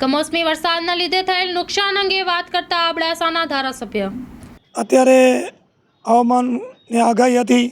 કમોસમી વરસાદના લીધે થયેલ નુકસાન અંગે વાત કરતા અબડાસાના ધારાસભ્ય. અત્યારે હવામાનની આગાહી હતી,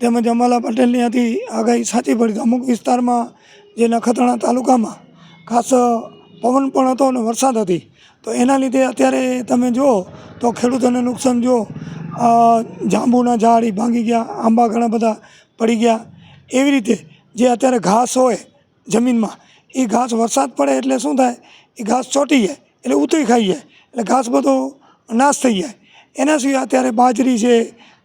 તેમજ અમલા પટેલની હતી આગાહી સાચી પડી. અમુક વિસ્તારમાં જે નખત્રાણા તાલુકામાં ખાસ પવન પણ હતો અને વરસાદ હતી. તો એના લીધે અત્યારે તમે જુઓ તો ખેડૂતોને નુકસાન જુઓ. જાંબુના ઝાડ એ ભાંગી ગયા, આંબા ઘણા બધા પડી ગયા. એવી રીતે જે અત્યારે ઘાસ હોય જમીનમાં એ ઘાસ વરસાદ પડે એટલે શું થાય? એ ઘાસ ચોંટી જાય, એટલે ઉતરી ખાઈ જાય, એટલે ઘાસ બધો નાશ થઈ જાય. એના સિવાય અત્યારે બાજરી છે,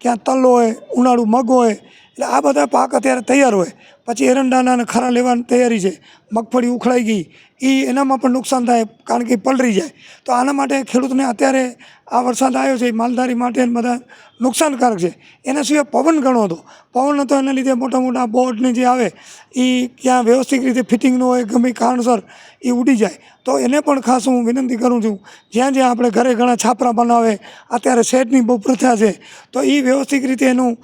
ક્યાં તલ હોય, ઉનાળુ મગ હોય, એટલે આ બધા પાક અત્યારે તૈયાર હોય. પછી એરંડાના અને ખરા લેવાની તૈયારી છે. મગફળી ઉખડાઈ ગઈ. એ એનામાં પણ નુકસાન થાય કારણ કે પલળી જાય. તો આના માટે ખેડૂતને અત્યારે આ વરસાદ આવ્યો છે માલધારી માટે બધા નુકસાનકારક છે. એના સિવાય પવન ઘણો હતો. પવન હતો એના લીધે મોટા મોટા બોર્ડને જે આવે એ ક્યાં વ્યવસ્થિત રીતે ફિટિંગ ન હોય, ગમે કારણસર એ ઉડી જાય. તો એને પણ ખાસ હું વિનંતી કરું છું, જ્યાં જ્યાં આપણે ઘરે ઘણા છાપરા બનાવે, અત્યારે શેડની બહુ પ્રથા છે, તો એ વ્યવસ્થિત રીતે એનું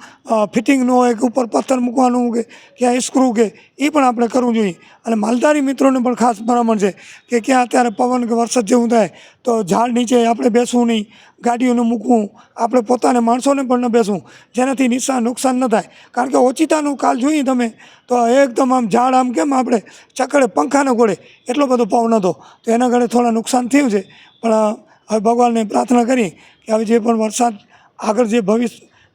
ફિટિંગ ન હોય કે ઉપર પથ્થર મૂકવાનું કે ક્યાં સ્ક્રૂ કે એ પણ આપણે કરવું જોઈએ. અને માલધારી મિત્રોને પણ ખાસ ભલામણ છે કે ક્યાં અત્યારે પવન કે વરસાદ જેવું થાય તો ઝાડ નીચે આપણે બેસવું નહીં, ગાડીઓને મૂકવું, આપણે પોતાને માણસોને પણ ન બેસવું, જેનાથી નિશાન નુકસાન ન થાય. કારણ કે ઓચિતાનું કાલ જોઈએ તમે તો એકદમ આમ ઝાડ આમ કેમ આપણે ચકડે પંખાને ગોળે એટલો બધો પવન હતો. તો એના ઘરે થોડા નુકસાન થયું છે. પણ હવે ભગવાનને પ્રાર્થના કરી કે હવે જે પણ વરસાદ આગળ જે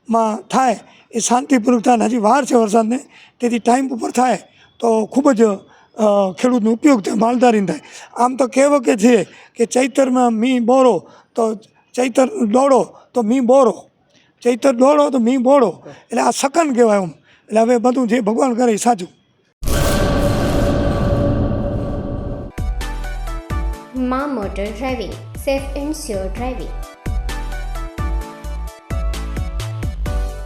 ભવિષ્યમાં થાય એ શાંતિપૂર્વક થાય હજી વાર છે વરસાદને, તેથી ટાઈમ ઉપર થાય તો ખૂબ જ ખેડૂતનો ઉપયોગ થાય, માલધારીને થાય. આમ તો કહેવત કે છે કે ચૈતરમાં મી બોરો તો ચૈતર દોડો તો મી બોરો. ચૈતર દોડો તો મી બોડો. એટલે આ સકન કહેવાય એમ. એટલે હવે બધું જે ભગવાન કરે એ સાચું. મા motor driving, safe and sure driving.